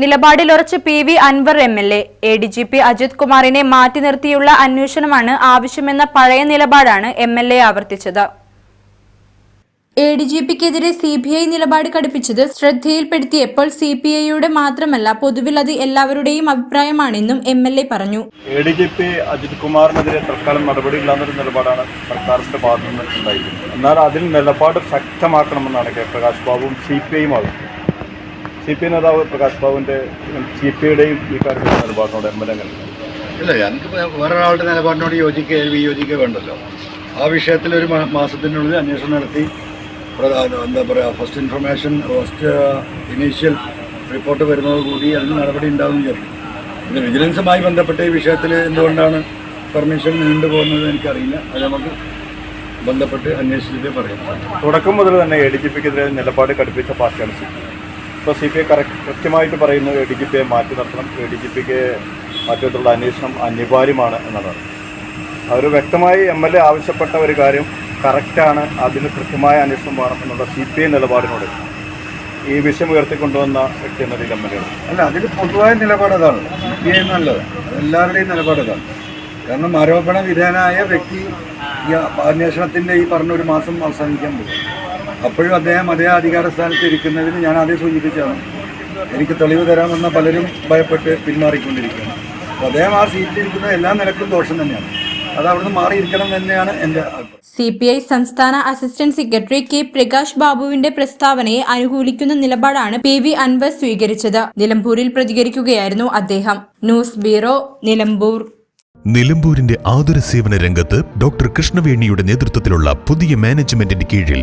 നിലപാടിലുറച്ച് P V Anvar M L A. A D G P Ajith കുമാറിനെ മാറ്റി നിർത്തിയുള്ള അന്വേഷണമാണ് ആവശ്യമെന്ന പഴയ നിലപാടാണ് എം എൽ എ ആവർത്തിച്ചത്. എ ഡി ജി പിക്കെതിരെ സി ബി ഐ നിലപാട് കടുപ്പിച്ചത് ശ്രദ്ധയിൽപ്പെടുത്തിയപ്പോൾ സി പി ഐയുടെ മാത്രമല്ല പൊതുവിൽ അത് എല്ലാവരുടെയും അഭിപ്രായമാണെന്നും എം എൽ എ പറഞ്ഞു. A D G P Ajith കുമാറിനെതിരെ തൽക്കാലം നടപടിയില്ലാന്നൊരു നിലപാടാണ് സർക്കാരിന്റെ ഭാഗത്തു നിന്ന് ഉണ്ടായിരിക്കുന്നത്. എന്നാൽ അതിൽ നിലപാട് ശക്തമാക്കണമെന്നാണ് കെ പ്രകാശ് ബാബുവും സി പി ഐയും ആവശ്യം സി പി നേതാവ് പ്രകാശ് ബാബുവിന്റെ സി പി ഐയുടെയും ഈ കാര്യത്തിലുള്ള നിലപാടിനോട് എം എൽ എ ഇല്ല ഞങ്ങൾക്ക് വേറൊരാളുടെ നിലപാടിനോട് യോജിക്കുക വിയോജിക്കുക വേണ്ടല്ലോ. ആ വിഷയത്തിൽ ഒരു മാസത്തിനുള്ളിൽ അന്വേഷണം നടത്തി. പ്രധാന എന്താ പറയുക first information first initial report വരുന്നതോടുകൂടി അതിന് നടപടി ഉണ്ടാകും വിചാരിക്കും പിന്നെ വിജിലൻസുമായി ബന്ധപ്പെട്ട ഈ വിഷയത്തിൽ എന്തുകൊണ്ടാണ് പെർമിഷൻ നീണ്ടുപോകുന്നത് എനിക്കറിയില്ല. അത് നമുക്ക് ബന്ധപ്പെട്ട് അന്വേഷിച്ചിട്ടേ പറയാം തുടക്കം മുതൽ തന്നെ എ ഡി ജി പിക്കെതിരെ നിലപാട് കടുപ്പിച്ച പാർട്ടിയാണ് സി ഇപ്പോൾ സി പി ഐ കറക്റ്റ് കൃത്യമായിട്ട് പറയുന്നു എ ഡി ജി പിയെ മാറ്റി നിർത്തണം. എ ഡി ജി പിക്ക് മറ്റുള്ള അന്വേഷണം അനിവാര്യമാണ് എന്നതാണ് അവർ വ്യക്തമായി എം എൽ എ ആവശ്യപ്പെട്ട ഒരു കാര്യം കറക്റ്റാണ് അതിന് കൃത്യമായ അന്വേഷണം വേണം എന്നുള്ള സി പി ഐ നിലപാടിനോട് ഈ വിഷയം ഉയർത്തിക്കൊണ്ടുവന്ന വ്യക്തി എന്ന രീതിയിൽ എം എൽ എ അല്ല അതിൽ പൊതുവായ നിലപാട് അതാണ്. സി പി ഐ എന്നുള്ളത് എല്ലാവരുടെയും നിലപാട് അതാണ്. കാരണം ആരോപണ വിധേയനായ വ്യക്തി ഈ അന്വേഷണത്തിന്റെ ഈ പറഞ്ഞ ഒരു മാസം അവസാനിക്കാൻ പോകും അപ്പോഴും അദ്ദേഹം അതേ അധികാര സ്ഥാനത്ത് ഇരിക്കുന്നതിന് ഞാൻ അതേ സൂചിപ്പിച്ചതാണ്. എനിക്ക് തെളിവ് തരാമെന്ന പലരും ഭയപ്പെട്ട് പിന്മാറിക്കൊണ്ടിരിക്കുകയാണ്. അപ്പോൾ അദ്ദേഹം ആ സീറ്റിലിരിക്കുന്ന എല്ലാ നിലക്കും ദോഷം തന്നെയാണ്. അത് അവിടുന്ന് മാറിയിരിക്കണം തന്നെയാണ് എന്റെ അഭിപ്രായം സി പി ഐ സംസ്ഥാന അസിസ്റ്റന്റ് സെക്രട്ടറി കെ പ്രകാശ് ബാബുവിന്റെ പ്രസ്താവനയെ അനുകൂലിക്കുന്ന നിലപാടാണ് പി വി അൻവർ സ്വീകരിച്ചത്. നിലമ്പൂരിൽ പ്രതികരിക്കുകയായിരുന്നു അദ്ദേഹം. News bureau Nilambur. നിലമ്പൂരിന്റെ ആതുര സേവന രംഗത്ത് ഡോക്ടർ കൃഷ്ണവേണിയുടെ നേതൃത്വത്തിലുള്ള പുതിയ മാനേജ്മെന്റിന്റെ കീഴിൽ